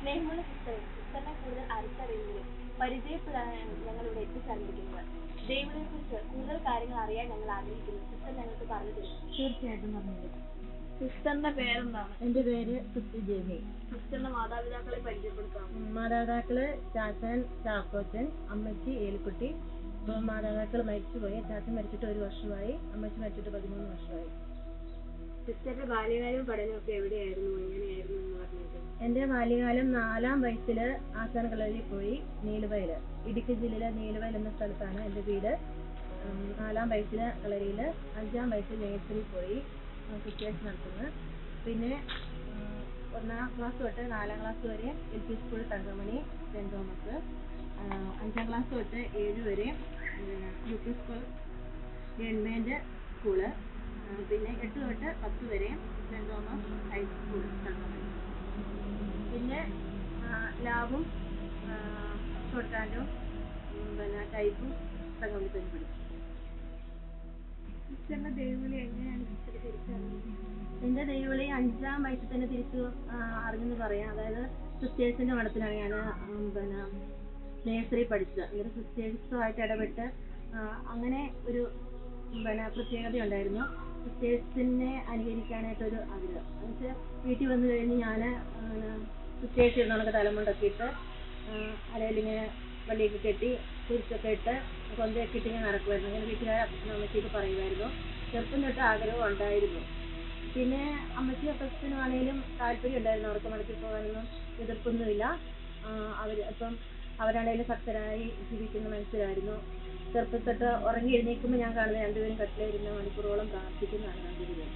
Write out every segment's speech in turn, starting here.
സ്നേഹമുള്ള സിസ്റ്റർ സിസ്റ്ററിനെ കൂടുതൽ അടുത്തറിയുന്നതിനും പരിചയപ്പെടാനാണ് ഞങ്ങൾ ഇവിടെ എത്തിച്ചേർന്നിരിക്കുന്നത്. ദൈവത്തെ കുറിച്ച് കൂടുതൽ കാര്യങ്ങൾ അറിയാൻ ഞങ്ങൾ ആഗ്രഹിക്കുന്നു. സിസ്റ്റർ ഞങ്ങൾക്ക് പറഞ്ഞു തരും. തീർച്ചയായിട്ടും പറഞ്ഞു സിസ്റ്ററിന്റെ പേരെന്താണ് എന്റെ പേര് സിസ്റ്റർ ജെമി. സിസ്റ്ററിന്റെ മാതാപിതാക്കളെ പരിചയപ്പെടുത്താം മാതാപിതാക്കൾ ചാച്ചൻ ചാക്കോച്ചൻ അമ്മച്ചി ഏലിക്കുട്ടി. മാതാപിതാക്കൾ മരിച്ചുപോയി. ചാച്ചൻ മരിച്ചിട്ട് ഒരു വർഷമായി. അമ്മച്ചി മരിച്ചിട്ട് പതിമൂന്ന് വർഷമായി. സിസ്റ്ററിന്റെ ബാല്യകാലവും പഠനമൊക്കെ എവിടെയായിരുന്നു? എങ്ങനെയായിരുന്നു എന്ന് പറഞ്ഞത് എന്റെ ബാല്യകാലം നാലാം വയസ്സിൽ ആസാൻ കളരിയിൽ പോയി നീലുവയൽ. ഇടുക്കി ജില്ലയിലെ നീലുവയൽ എന്ന സ്ഥലത്താണ് എന്റെ വീട്. നാലാം വയസ്സിൽ കളരിയിൽ അഞ്ചാം വയസ്സിൽ നേഴ്സറി പോയി സിസ്റ്റേഴ്സ് നടത്തുന്നത് പിന്നെ ഒന്നാം ക്ലാസ് തൊട്ട് നാലാം ക്ലാസ് വരെ L P school Thankamani saint Thomas. അഞ്ചാം ക്ലാസ് തൊട്ട് ഏഴ് വരെ U P school government school. പിന്നെ എട്ട് തൊട്ട് പത്ത് വരെ സെന്റ് തോമസ് ഹൈസ്കൂൾ തങ്കമണി പിന്നെ ലാബും ഷോർട്ട് ഹാൻഡും ഉം, പിന്നെ ടൈപ്പും തങ്കമണി തന്നെ പഠിച്ചു സിസ്റ്ററിന്റെ ദൈവവിളി എങ്ങനെയാണ് സിസ്റ്റർ തിരിച്ചറിഞ്ഞത്? എന്റെ ദൈവവിളി അഞ്ചാം വയസ്സിൽ തന്നെ തിരിച്ചു അറിഞ്ഞെന്ന് പറയാം. അതായത് സിസ്റ്റേഴ്സിന്റെ മഠത്തിലാണ് ഞാൻ പിന്നെ നേഴ്സറി പഠിച്ചത്. എന്നിട്ട് സിസ്റ്റേഴ്സുമായിട്ട് ഇടപെട്ട് അങ്ങനെ ഒരു പിന്നെ പ്രത്യേകത ഉണ്ടായിരുന്നു സിസ്റ്റേഴ്സിനെ അനുകരിക്കാനായിട്ടൊരു ആഗ്രഹം. എന്നുവെച്ചാൽ വീട്ടിൽ വന്നു കഴിഞ്ഞ് ഞാൻ സിസ്റ്റേഴ്സ് കണക്ക് തലമുണ്ടൊക്കെ ഇട്ട് അരയിലിങ്ങനെ വള്ളിയൊക്കെ കെട്ടി കുരിശൊക്കെ ഇട്ട് കൊന്തയൊക്കെ ഇട്ട് ഇങ്ങനെ നടക്കുമായിരുന്നു അങ്ങനെ വീട്ടുകാരെ അപ്പച്ചനും അമ്മച്ചിയൊക്കെ പറയുമായിരുന്നു. ചെറുപ്പം തൊട്ട് ആഗ്രഹം ഉണ്ടായിരുന്നു. പിന്നെ അമ്മച്ചി അപ്പച്ചനും ആണെങ്കിലും താല്പര്യം ഉണ്ടായിരുന്നു. അവർക്ക് മടക്കി പോകാനൊന്നും എതിർപ്പൊന്നുമില്ല. അവർ ഇപ്പം അവരാണെങ്കിലും ഭക്തരായി ജീവിക്കുന്ന ചെറുപ്പത്തൊട്ട് ഉറങ്ങി എഴുന്നേൽക്കുമ്പോൾ ഞാൻ കാണുന്നത് രണ്ടുപേരും കട്ടിലിരുന്ന് മണിക്കൂറോളം പ്രാർത്ഥിക്കുന്നതാണ് കണ്ടിരുന്നത്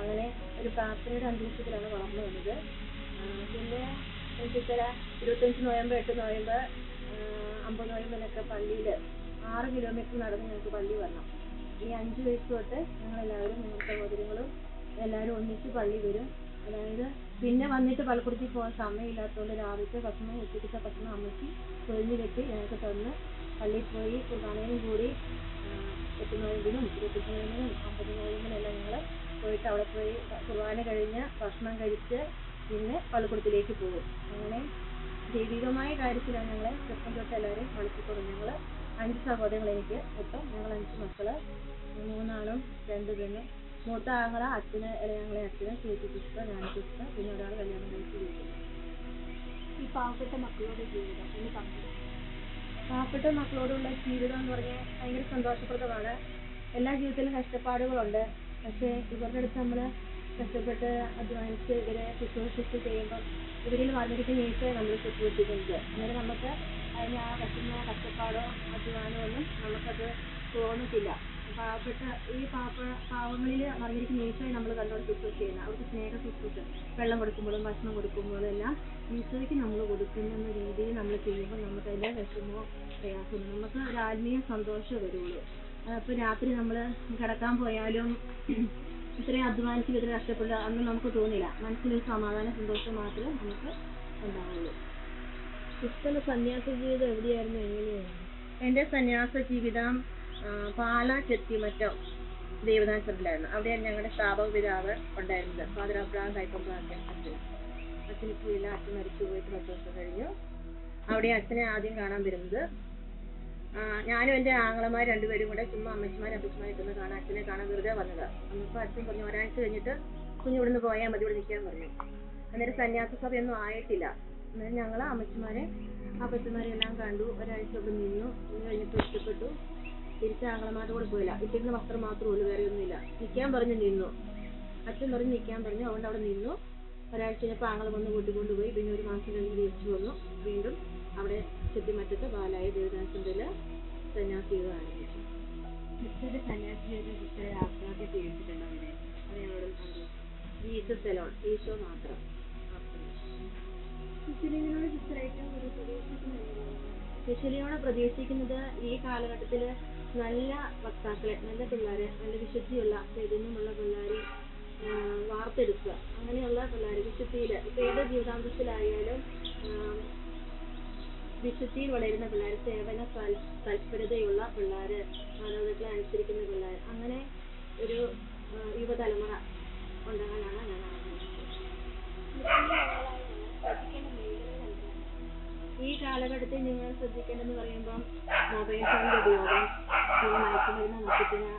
അങ്ങനെ ഒരു പ്രാർത്ഥനയുടെ അന്തരീക്ഷത്തിലാണ് വളർന്നു വന്നത്. പിന്നെ എനിക്കിത്തര ഇരുപത്തഞ്ച് നോയമ്പ് എട്ട് നോയമ്പ് അമ്പത് നോയമ്പിനൊക്കെ പള്ളിയിൽ ആറ് കിലോമീറ്റർ നടന്ന് ഞങ്ങൾക്ക് പള്ളി വരണം. ഈ അഞ്ച് വയസ്സ് തൊട്ട് ഞങ്ങളെല്ലാവരും ഞങ്ങൾ സഹോദരങ്ങളും എല്ലാവരും ഒന്നിച്ച് പള്ളി വരും. അതായത് പിന്നെ വന്നിട്ട് പള്ളിക്കുടത്തി പോകാൻ സമയമില്ലാത്തതുകൊണ്ട് രാവിലത്തെ ഭക്ഷണം ഉച്ചക്കത്തെ ഭക്ഷണം അമ്മച്ചി പൊതിഞ്ഞ് കെട്ടി ഞങ്ങൾക്ക് തന്ന് പള്ളിയിൽ പോയി കുർബാനയും കൂടി എട്ട് നോയമ്പിനും ഇരുപത്തെട്ട് നോയമ്പിനും അമ്പത് നോയമ്പിനും എല്ലാം ഞങ്ങൾ പോയിട്ട് അവിടെ പോയി കുർബാന കഴിഞ്ഞ് ഭക്ഷണം കഴിച്ച് പിന്നെ പള്ളിക്കുടത്തിലേക്ക് പോകും. അങ്ങനെ ദൈവികമായ കാര്യത്തിലാണ് ഞങ്ങളെ ചെറുപ്പം തൊട്ട് എല്ലാവരെയും വളർത്തിക്കൊണ്ടു ഞങ്ങൾ അഞ്ച് സഹോദരങ്ങൾ എനിക്ക് മൊത്തം ഞങ്ങൾ അഞ്ച് മക്കൾ മൂന്നാണും രണ്ട് പെണ്ണും. മൂത്ത ആങ്ങള അച്ഛന് ഞങ്ങളെ അച്ഛന് ചേച്ചി സിസ്റ്റർ ഞാൻ സിസ്റ്റർ പിന്നെ ഒരാൾ കല്യാണം കഴിച്ച് ജീവിക്കുന്നു ഈ പാവപ്പെട്ട മക്കളുടെ ജീവിതം എന്ന് പറഞ്ഞു പാവപ്പെട്ട മക്കളോടുള്ള ജീവിതം എന്ന് പറഞ്ഞാൽ ഭയങ്കര സന്തോഷപ്രദമാണ്. എല്ലാ ജീവിതത്തിലും കഷ്ടപ്പാടുകളുണ്ട്. പക്ഷേ ഇവരുടെ അടുത്ത് നമ്മൾ കഷ്ടപ്പെട്ട് അധ്വാനിച്ച് ഇവരെ ശുശ്രൂഷിച്ച് ചെയ്യുമ്പോൾ ഇവരിൽ വന്നിരിക്കുന്ന ഈശോയെ നമ്മൾ ശുശ്രൂഷിക്കുന്നത് അന്നേരം നമുക്ക് അതിന് ആ പറ്റുന്ന കഷ്ടപ്പാടോ അധ്വാനമോ ഒന്നും നമുക്കത് തോന്നത്തില്ല. പാവപ്പെട്ട ഈ പാപ്പ പാവങ്ങളിൽ മറിഞ്ഞിരിക്കുന്ന ഈശോയെ നമ്മൾ കണ്ടോണ്ട് ശുശ്രൂഷ ചെയ്യുന്നത് അവർക്ക് സ്നേഹ ശുശ്രൂഷ വെള്ളം കൊടുക്കുമ്പോഴും ഭക്ഷണം കൊടുക്കുമ്പോഴും എല്ലാം ഈശോയ്ക്ക് നമ്മൾ കൊടുക്കുന്ന രീതിയിൽ നമ്മൾ ചെയ്യുമ്പോൾ നമുക്ക് അതിന്റെ വിഷമോ പ്രയാസമോ നമുക്ക് ഒരു ആത്മീയ സന്തോഷമേ വരുള്ളൂ അപ്പോൾ രാത്രി നമ്മൾ കിടക്കാൻ പോയാലും ഇത്രയും അധ്വാനിച്ച് ഇത്രയും കഷ്ടപ്പെട്ട് അന്ന് നമുക്ക് തോന്നില്ല. മനസ്സിലൊരു സമാധാന സന്തോഷം മാത്രമേ നമുക്ക് ഉണ്ടാവുള്ളൂ. സിസ്റ്ററിന്റെ സന്യാസ ജീവിതം എവിടെയായിരുന്നു? എങ്ങനെയായിരുന്നു? എന്റെ സന്യാസ ജീവിതം പാലാ ചെത്തിമറ്റം ദേവദാസത്തിലായിരുന്നു അവിടെയാണ് ഞങ്ങളുടെ സ്ഥാപക പിതാവ് ഉണ്ടായിരുന്നത്. ഫാദർ അബ്രഹാം കൈപ്പമ്പാക്കൻ അച്ഛൻ അച്ഛൻ ഇപ്പോൾ അച്ഛൻ മരിച്ചു പോയിട്ട് പത്ത് വർഷം കഴിഞ്ഞു. അവിടെ അച്ഛനെ ആദ്യം കാണാൻ വരുന്നത്. ഞാനും എന്റെ ആങ്ങളമാർ രണ്ടുപേരും കൂടെ ചുമ്മാ അമ്മച്ചിമാരും അപ്പച്ചമാരൊക്കെ കാണാൻ അച്ഛനെ കാണാൻ വെറുതെ വന്നത്. അന്നപ്പോൾ അച്ഛൻ പറഞ്ഞു ഒരാഴ്ച കഴിഞ്ഞിട്ട് കുഞ്ഞു ഇവിടുന്ന് പോയാൽ മതി ഇവിടെ നിൽക്കാൻ പറഞ്ഞു. അന്നേരം സന്യാസ സഭയൊന്നും ആയിട്ടില്ല. അന്നേരം ഞങ്ങൾ അമ്മച്ചിമാരെ അപ്പച്ചമാരെ എല്ലാം കണ്ടു. ഒരാഴ്ച ഒക്കെ നിന്ന്. കഴിഞ്ഞിട്ട് ഇഷ്ടപ്പെട്ടു തിരിച്ച് ആങ്ങളമാരുടെ കൂടെ പോയില്ല. ഇട്ടിരുന്ന വസ്ത്രം മാത്രമേ ഉള്ളൂ വേറെ ഒന്നുമില്ല. നിൽക്കാൻ പറഞ്ഞു നിന്നു. അച്ഛൻ പറഞ്ഞു നിൽക്കാൻ പറഞ്ഞു. അതുകൊണ്ട് അവിടെ നിന്നു. ഒരാഴ്ച കഴിഞ്ഞപ്പോൾ ആങ്ങളെ വന്ന് കൂട്ടിക്കൊണ്ടുപോയി. പിന്നെ ഒരു മാസം കഴിഞ്ഞ് തിരിച്ചു വന്നു. വീണ്ടും അവിടെ ചുറ്റിമറ്റത്ത് ബാലായ ദേവദാസിന്റെ സന്യാസി ജീവിതം ആരംഭിച്ചു സിസ്റ്ററുടെ സന്യാസ ആത്മഹത്യ ചെയ്തിട്ടുണ്ടോ അത് ഞങ്ങളോട് സെലോൺ ഈശോ മാത്രം. കൂടുതൽ പ്രതീക്ഷിക്കുന്നത് ശിശുലിയോട് പ്രതീക്ഷിക്കുന്നത് ഈ കാലഘട്ടത്തിൽ നല്ല വക്താക്കളെ നല്ല പിള്ളേരെ നല്ല വിശുദ്ധിയുള്ള ചൈതന്യമുള്ള പിള്ളേരെ വാർത്തെടുക്കുക. അങ്ങനെയുള്ള പിള്ളേരെ വിശുദ്ധിയിൽ ഇപ്പൊ ഏത് ജീവിതാന്തത്തിലായാലും വിശുദ്ധിയിൽ വളരുന്ന പിള്ളേർ സേവന താൽ- തൽപരതയുള്ള പിള്ളേര് മാതാപിതാക്കളെ അനുസരിക്കുന്ന പിള്ളേർ അങ്ങനെ ഒരു യുവതലമുറ ഉണ്ടാകാനാണ് ഞാൻ ആഗ്രഹിക്കുന്നത്. ഈ കാലഘട്ടത്തിൽ നിങ്ങൾ ശ്രദ്ധിക്കേണ്ടതെന്ന് പറയുമ്പം മൊബൈൽ ഫോണിന്റെ ഉപയോഗം പിന്നെ മയക്കുമരുന്ന് മദ്യത്തിന്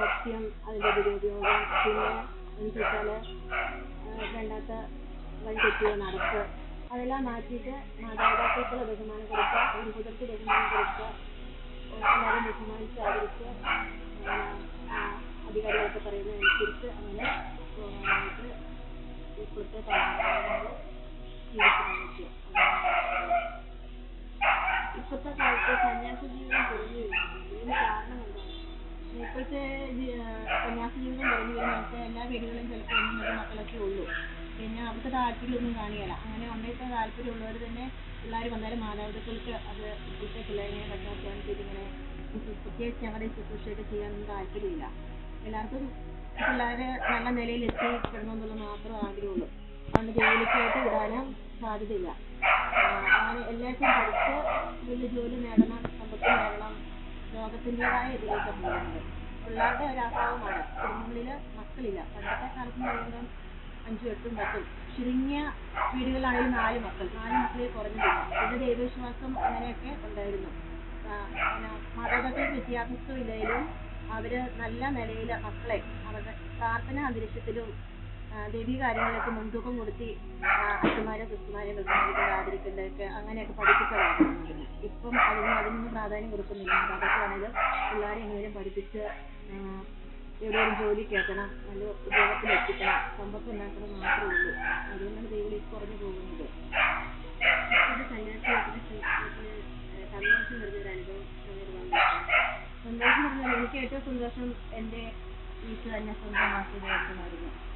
മദ്യം അതിന്റെ ദുരുപയോഗം പിന്നെ എന്ന് വെച്ചാൽ വേണ്ടാത്ത വഴി തെറ്റുക നടപ്പ് അതെല്ലാം മാറ്റിയിട്ട് മാതാപിതാക്കൾക്കുള്ള ബഹുമാനം കൊടുക്കുക ഒരു കുതിർക്ക് ബഹുമാനം കൊടുക്കുക എല്ലാവരും ബഹുമാനിച്ച് ആദരിച്ച് അധികാരികളൊക്കെ പറയുന്നതനുസരിച്ച് അങ്ങനെ പോകാനായിട്ട് ഇപ്പോഴത്തെ തലമുറ ജീവിച്ചു ഇപ്പോഴത്തെ കാലത്ത് സന്യാസ ജീവിതം കുറഞ്ഞു ഇപ്പോഴത്തെ സന്യാസ ജീവിതം കുറഞ്ഞു വരുന്നത് എല്ലാ വീടുകളിലും ചിലപ്പോൾ ഒന്നും രണ്ട് മക്കളൊക്കെ ഉള്ളൂ. പിന്നെ അവർക്ക് താല്പര്യമൊന്നും കാണിയല്ല അങ്ങനെ ഉണ്ടെങ്കിൽ താല്പര്യമുള്ളവർ തന്നെ പിള്ളേർ വന്നാലും മാതാപിതാക്കൾക്ക് അത് ഇപ്പോഴത്തെ പിള്ളേരെ പറ്റാത്ത ഇങ്ങനെ പ്രത്യേകിച്ച് ഞങ്ങളുടെ ശുശ്രൂഷയൊക്കെ ചെയ്യാനൊന്നും താല്പര്യമില്ല. എല്ലാവർക്കും പിള്ളേര് നല്ല നിലയിൽ എത്തിപ്പെടണമെന്നുള്ള മാത്രം ആഗ്രഹമുള്ളൂ. അതുകൊണ്ട് ജോലിക്കായിട്ട് വിടാനും സാധ്യതയില്ല. അങ്ങനെ എല്ലാവർക്കും പഠിച്ച് വലിയ ജോലി നേടണം സമ്പത്ത് നേടണം ലോകത്തിന്റെതായ ഇതിലേക്ക് പോകുന്നത്. പിള്ളേരുടെ ഒരു അഭാവമാണ് കുടുംബങ്ങളിൽ മക്കളില്ല. പണ്ടത്തെ കാലത്ത് എന്ന് പറയുമ്പം അഞ്ചും എട്ടും പത്തും. ചുരുങ്ങിയ വീടുകളിലാണെങ്കിൽ നാല് മക്കൾ. നാല് മക്കളിൽ കുറഞ്ഞില്ല പിന്നെ ദൈവവിശ്വാസം അങ്ങനെയൊക്കെ ഉണ്ടായിരുന്നു. പിന്നെ മാതാപിതാക്കൾക്ക് അവർ നല്ല നിലയിൽ മക്കളെ അവരുടെ പ്രാർത്ഥന അന്തരീക്ഷത്തിലും ദൈവീക കാര്യങ്ങളിലൊക്കെ മുൻതൂക്കം കൊടുത്തി അച്ഛന്മാരെ സിസ്റ്റർമാരെ ബഹുമാനിക്കേണ്ട ആദരിക്കേണ്ടതൊക്കെ അങ്ങനെയൊക്കെ പഠിപ്പിച്ചതായിരുന്നു ഇപ്പം അതിന് അതിനൊന്നും പ്രാധാന്യം കൊടുക്കുന്നില്ല. മാതാപിതാക്കളാണെങ്കിലും പിള്ളേരെ എങ്ങനെയും പഠിപ്പിച്ച് എവിടെയെങ്കിലും ജോലി കേൾക്കണം നല്ല ഉദ്യോഗത്തിൽ എത്തിക്കണം സമ്പത്ത് ഉണ്ടാക്കണം മാത്രമേ ഉള്ളൂ. അതുകൊണ്ടാണ് ദൈവം കുറഞ്ഞു പോകുന്നത്. സന്തോഷം പറഞ്ഞാൽ എനിക്ക് ഏറ്റവും സന്തോഷം എന്റെ വീട്ടിൽ തന്നെ സ്വന്തമാക്കിയത് ആയിരുന്നു.